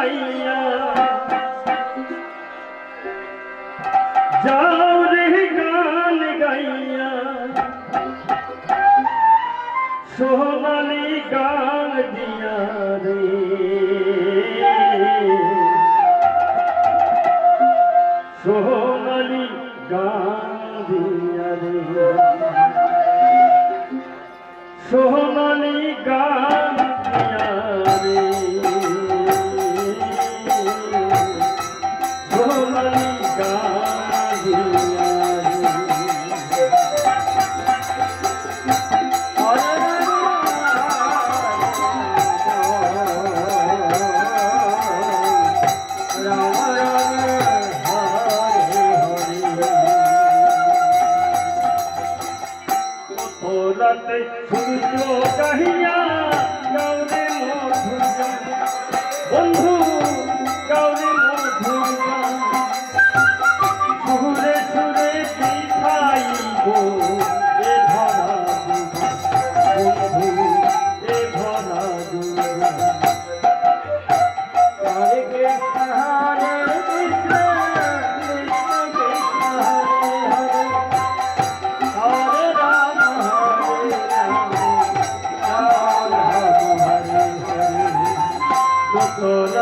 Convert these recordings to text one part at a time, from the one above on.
গাইয়া যাও রে গান গাইয়া। সোনালি গান দিয়া রে। সোনালি গান দিয়া রে। রাতে সূর্য কাহিয়া গাউরে মধুর বন্ধু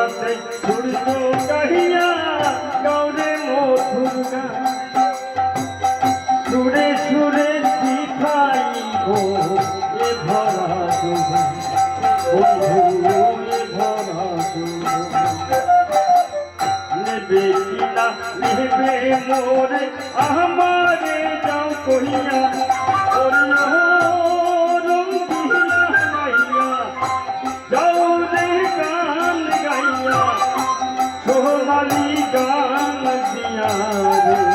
রাতে সূর্য কাহিয়া গাউরে মধুর। সুরে সুরে পিঠাইব এ ধরা বন্ধু এ ধরা নেবে কিনা নেবে মোরে আমারে যাও কহিয়া। দিয়া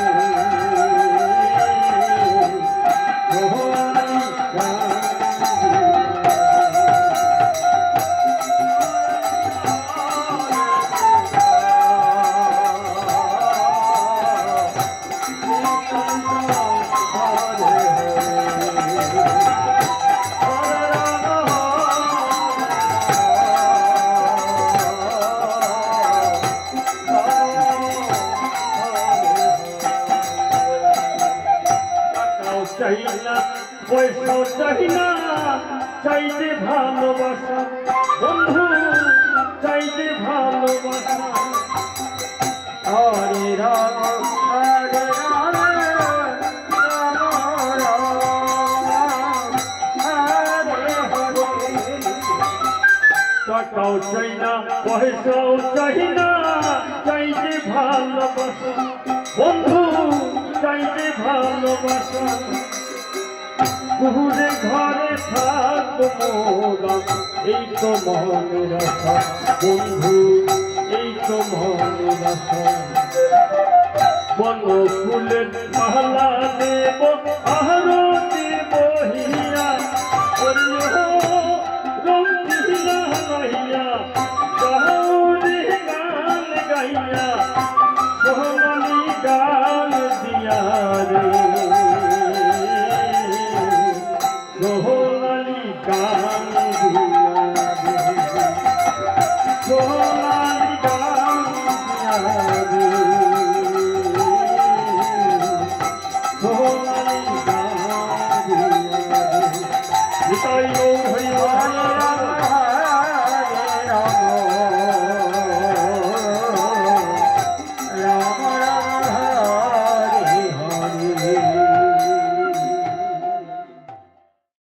চাই না পয়সাও চাই না চাইতে ভালোবাসা। বন্ধু, চাইতে ভালোবাসা। হরে রাম হরে রাম টাকাও চাই না পয়সাও চাই না চাইতে ভালোবাসা। বন্ধু চাইতে ভালোবাসা। কুহুরে ঘরে থাকব মোরা, এই তো মনের আশা। বন্ধু, এই তো মনের আশা। বন ফুলের মালা দেব আরও रा